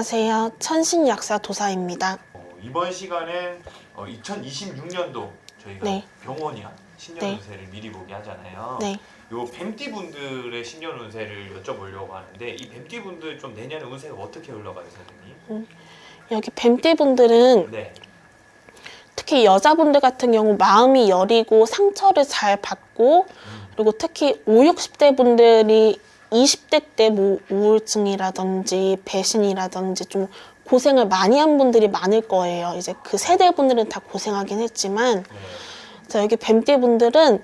안녕하세요. 천신약사 도사입니다. 어, 이번 시간엔 어, 2026년도 저희가 네. 병원이야 신년 네. 운세를 미리 보기 하잖아요. 네. 요 뱀띠 분들의 신년 운세를 여쭤보려고 하는데 이 뱀띠 분들 좀 내년에 운세가 어떻게 흘러가요, 선생님? 여기 뱀띠 분들은 네. 특히 여자분들 같은 경우 마음이 여리고 상처를 잘 받고 그리고 특히 5, 60대 분들이 20대 때 뭐 우울증이라든지 배신이라든지 좀 고생을 많이 한 분들이 많을 거예요. 이제 그 세대 분들은 다 고생하긴 했지만 네. 자, 여기 뱀띠 분들은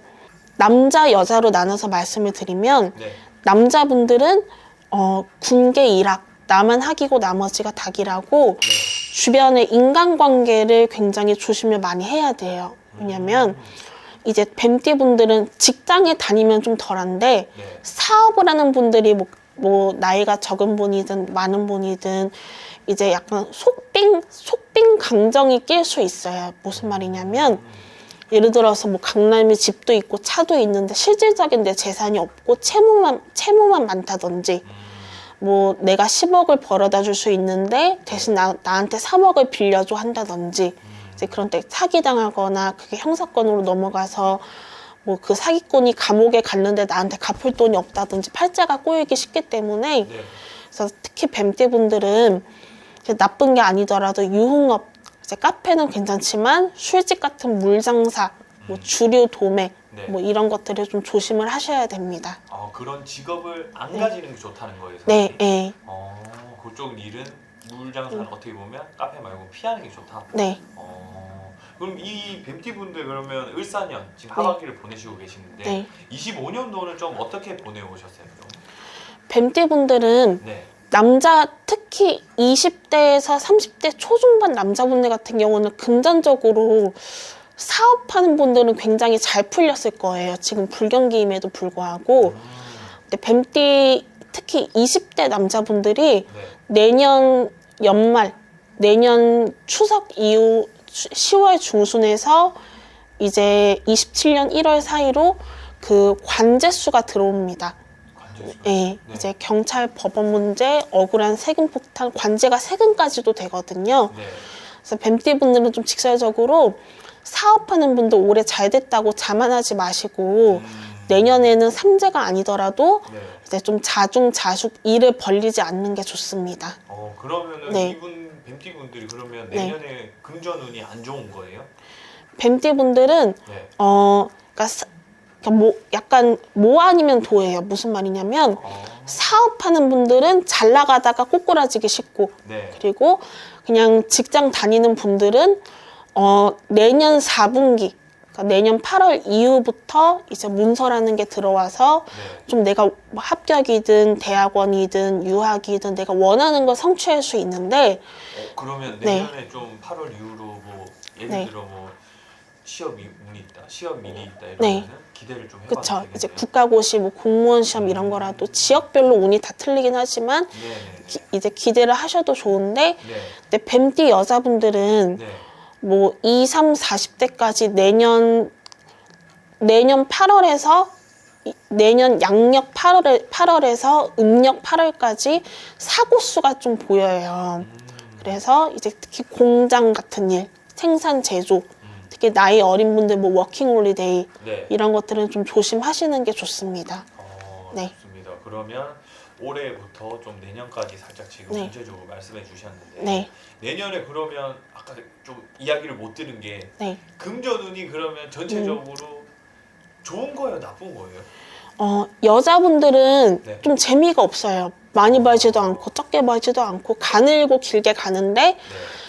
남자 여자로 나눠서 말씀을 드리면 네. 남자분들은 어, 군계 일학 나만 학이고 나머지가 닭이라고 네. 주변의 인간관계를 굉장히 조심을 많이 해야 돼요. 왜냐면 이제 뱀띠 분들은 직장에 다니면 좀 덜한데 네. 사업을 하는 분들이 뭐, 뭐 나이가 적은 분이든 많은 분이든 이제 약간 속빙 속빙 감정이 낄 수 있어요. 무슨 말이냐면 예를 들어서 뭐 강남에 집도 있고 차도 있는데 실질적인 내 재산이 없고 채무만 채무만 많다든지 뭐 내가 10억을 벌어다 줄 수 있는데 대신 나, 나한테 3억을 빌려줘 한다든지 이제 그런 때 사기당하거나 그게 형사건으로 넘어가서 뭐 그 사기꾼이 감옥에 갔는데 나한테 갚을 돈이 없다든지 팔자가 꼬이기 쉽기 때문에 네. 그래서 특히 뱀띠 분들은 나쁜 게 아니더라도 유흥업 이제 카페는 괜찮지만 술집 같은 물장사 뭐 주류 도매 네. 뭐 이런 것들을 좀 조심을 하셔야 됩니다. 어, 그런 직업을 안 가지는 게 좋다는 거예요, 네, 선생님? 네, 어, 그쪽 일은 물 장사는 어떻게 보면 카페 말고 피하는 게 좋다. 네. 어, 그럼 이 뱀띠 분들 그러면 을사년 지금 하반기를 보내시고 계시는데 네. 25년도는 좀 어떻게 보내오셨어요? 좀? 뱀띠 분들은 네. 남자 특히 20대에서 30대 초중반 남자분들 같은 경우는 금전적으로 사업하는 분들은 굉장히 잘 풀렸을 거예요. 지금 불경기임에도 불구하고. 음, 근데 뱀띠 특히 20대 남자분들이 네. 내년 연말, 내년 추석 이후 10월 중순에서 이제 27년 1월 사이로 그 관제수가 들어옵니다. 관제수가. 예, 네. 이제 경찰 법원 문제, 억울한 세금 폭탄, 관제가 세금까지도 되거든요. 네. 그래서 뱀띠 분들은 좀 직설적으로 사업하는 분들 올해 잘 됐다고 자만하지 마시고 음, 내년에는 삼재가 아니더라도 네. 이제 좀 자중자숙 일을 벌리지 않는 게 좋습니다. 어 그러면은 네. 이분 뱀띠 분들이 그러면 네. 내년에 금전운이 안 좋은 거예요? 뱀띠 분들은 네. 어, 그러니까, 사- 그러니까 뭐 약간 뭐 아니면 도예요. 무슨 말이냐면 어, 사업하는 분들은 잘 나가다가 꼬꾸라지기 쉽고 네. 그리고 그냥 직장 다니는 분들은 어, 내년 4분기, 그러니까 내년 8월 이후부터 이제 문서라는 게 들어와서 네. 좀 내가 뭐 합격이든 대학원이든 유학이든 내가 원하는 걸 성취할 수 있는데 어, 그러면 네. 내년에 좀 8월 이후로 뭐 예를 네. 들어 뭐 시험이 운이 있다, 시험 미리 있다 이러면은 네. 기대를 좀 해봐도 그쵸 되겠네요. 이제 국가고시 뭐 공무원 시험 이런 거라도 지역별로 운이 다 틀리긴 하지만 네, 네, 기- 이제 기대를 하셔도 좋은데 네. 근데 뱀띠 여자분들은 네. 뭐 2, 3, 40대까지 내년 내년 8월에서 내년 양력 8월에 8월에서 음력 8월까지 사고 수가 좀 보여요. 음, 그래서 이제 특히 공장 같은 일, 생산 제조, 음, 특히 나이 어린 분들 뭐 워킹 홀리데이 네. 이런 것들은 좀 조심하시는 게 좋습니다. 어, 네. 좋습니다. 그러면 올해부터 좀 내년까지 살짝 지금 네. 전체적으로 말씀해 주셨는데 네, 내년에 그러면 아까 좀 이야기를 못 들은 게 네. 금전운이 그러면 전체적으로 좋은 거예요, 나쁜 거예요? 어, 여자분들은 네. 좀 재미가 없어요. 많이 벌지도 않고 적게 벌지도 않고 가늘고 길게 가는데 네.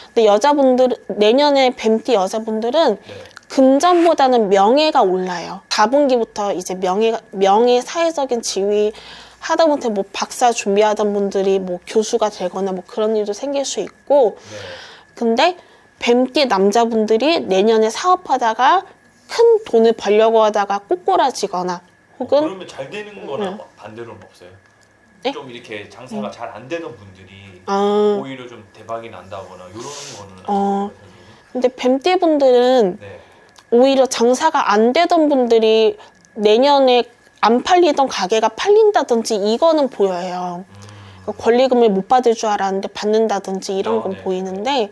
근데 여자분들 내년에 뱀띠 여자분들은 네. 금전보다는 명예가 올라요. 4분기부터 이제 명예 명예 사회적인 지위 하다못해 뭐 박사 준비하던 분들이 뭐 교수가 되거나 뭐 그런 일도 생길 수 있고 네. 근데 뱀띠 남자분들이 내년에 사업하다가 큰 돈을 벌려고 하다가 꼬꾸라지거나 혹은 그러면 잘 되는 거나 네. 반대로는 없어요? 네? 좀 이렇게 장사가 잘안 되던 분들이 아 오히려 좀 대박이 난다거나 이런 거는 어. 근데 뱀띠 분들은 네. 오히려 장사가 안 되던 분들이 내년에 안 팔리던 가게가 팔린다든지 이거는 보여요. 음, 그 권리금을 못 받을 줄 알았는데 받는다든지 이런 어, 건 네. 보이는데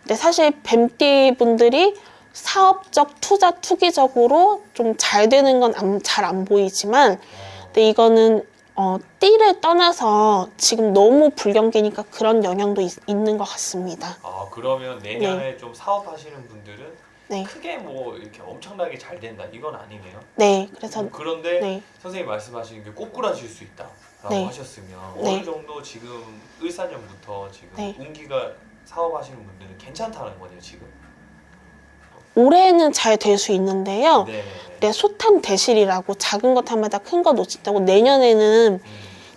근데 사실 뱀띠 분들이 사업적 투자 투기적으로 좀 잘 되는 건 잘안 보이지만 어, 근데 이거는 어, 띠를 떠나서 지금 너무 불경기니까 그런 영향도 있, 있는 것 같습니다. 아 그러면 내년에 좀 사업하시는 분들은 네, 크게 뭐 이렇게 엄청나게 잘 된다 이건 아니네요. 네, 그래서 그런데 네, 선생님 말씀하시는 게 꼬꾸라질 수 있다라고 네. 하셨으면 네. 어느 정도 지금 을사년부터 지금 네. 운기가 사업하시는 분들은 괜찮다는 거네요 지금. 올해는 잘 될 수 있는데요. 네. 내 소탐 대실이라고 작은 것 하마다 큰거 놓친다고 내년에는 음,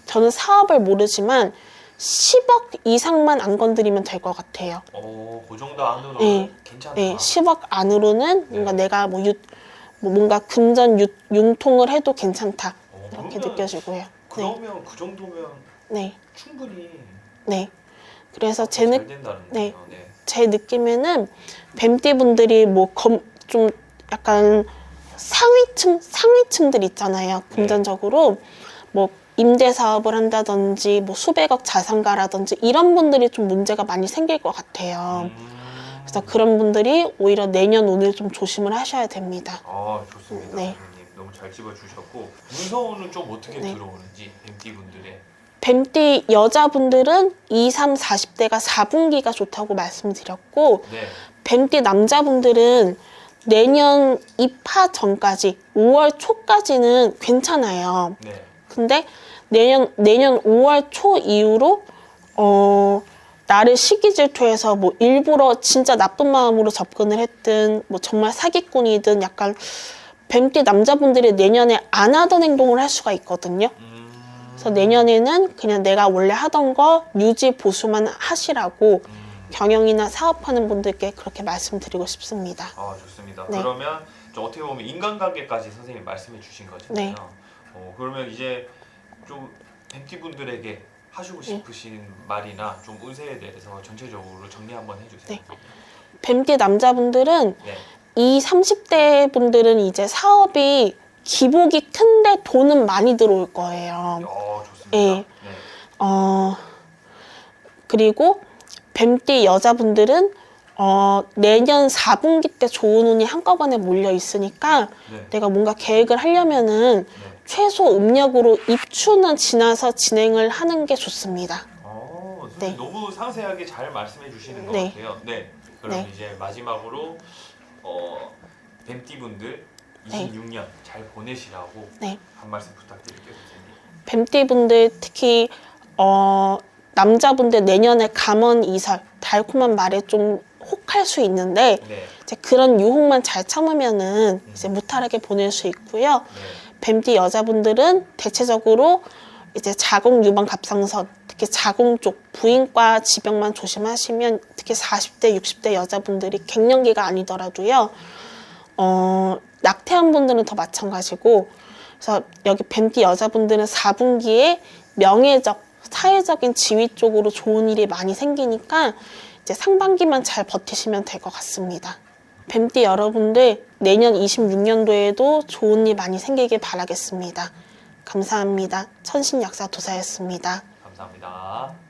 저는 사업을 모르지만 10억 이상만 안 건드리면 될 것 같아요. 어, 그 정도 안으로는 네. 괜찮다. 네, 10억 안으로는 뭔가 네. 내가 뭐, 유, 뭐 뭔가 금전 유, 융통을 해도 괜찮다 어, 이렇게 그러면- 느껴지고요. 네, 그러면 그 정도면 네, 충분히 네. 그래서 잘 제, 느, 된다는 네. 거예요. 네. 제 느낌에는 뱀띠 분들이 뭐좀 약간 상위층 상위층들 있잖아요. 네. 금전적으로 뭐 임대 사업을 한다든지 뭐 수백억 자산가라든지 이런 분들이 좀 문제가 많이 생길 것 같아요. 음. 그래서 그런 분들이 오히려 내년 운을 좀 조심을 하셔야 됩니다. 아 좋습니다. 네. 선생님 너무 잘 집어주셨고 문서운은 좀 어떻게 네. 들어오는지 뱀띠 분들의 뱀띠 여자분들은 2, 3, 40대가 4분기가 좋다고 말씀드렸고 네. 뱀띠 남자분들은 내년 입하 전까지 5월 초까지는 괜찮아요. 네. 근데 내년 내년 5월 초 이후로 어 나를 시기 질투해서 뭐 일부러 진짜 나쁜 마음으로 접근을 했든 뭐 정말 사기꾼이든 약간 뱀띠 남자분들이 내년에 안 하던 행동을 할 수가 있거든요. 음. 그래서 내년에는 그냥 내가 원래 하던 거 유지 보수만 하시라고 음. 경영이나 사업하는 분들께 그렇게 말씀드리고 싶습니다. 아 좋습니다. 네. 그러면 좀 어떻게 보면 인간관계까지 선생님 말씀해 주신 거잖아요. 네. 어, 그러면 이제 좀 뱀띠 분들에게 하시고 네. 싶으신 말이나 좀 운세에 대해서 전체적으로 정리 한번 해주세요. 네. 뱀띠 남자분들은 네. 이 30대 분들은 이제 사업이 기복이 큰데 돈은 많이 들어올 거예요. 어 좋습니다. 네. 네. 어, 그리고 뱀띠 여자분들은 어, 내년 4분기 때 좋은 운이 한꺼번에 몰려 있으니까 네. 내가 뭔가 계획을 하려면은 네. 최소 음력으로 입추는 지나서 진행을 하는 게 좋습니다. 어, 선생님 네. 너무 상세하게 잘 말씀해 주시는 것 네. 같아요. 네. 그럼 네. 이제 마지막으로 어, 뱀띠 분들 네. 26년 잘 보내시라고 네. 한 말씀 부탁드릴게요, 선생님. 뱀띠 분들 특히 어, 남자분들 내년에 감원 이설 달콤한 말에 좀 혹할 수 있는데 네. 이제 그런 유혹만 잘 참으면은 이제 무탈하게 보낼 수 있고요. 네. 뱀띠 여자분들은 대체적으로 이제 자궁 유방 갑상선 특히 자궁 쪽 부인과 지병만 조심하시면 특히 40대 60대 여자분들이 갱년기가 아니더라도요. 어, 낙태한 분들은 더 마찬가지고 그래서 여기 뱀띠 여자분들은 4분기에 명예적 사회적인 지위 쪽으로 좋은 일이 많이 생기니까 이제 상반기만 잘 버티시면 될 것 같습니다. 뱀띠 여러분들 내년 26년도에도 좋은 일 많이 생기길 바라겠습니다. 감사합니다. 천신약사 도사였습니다. 감사합니다.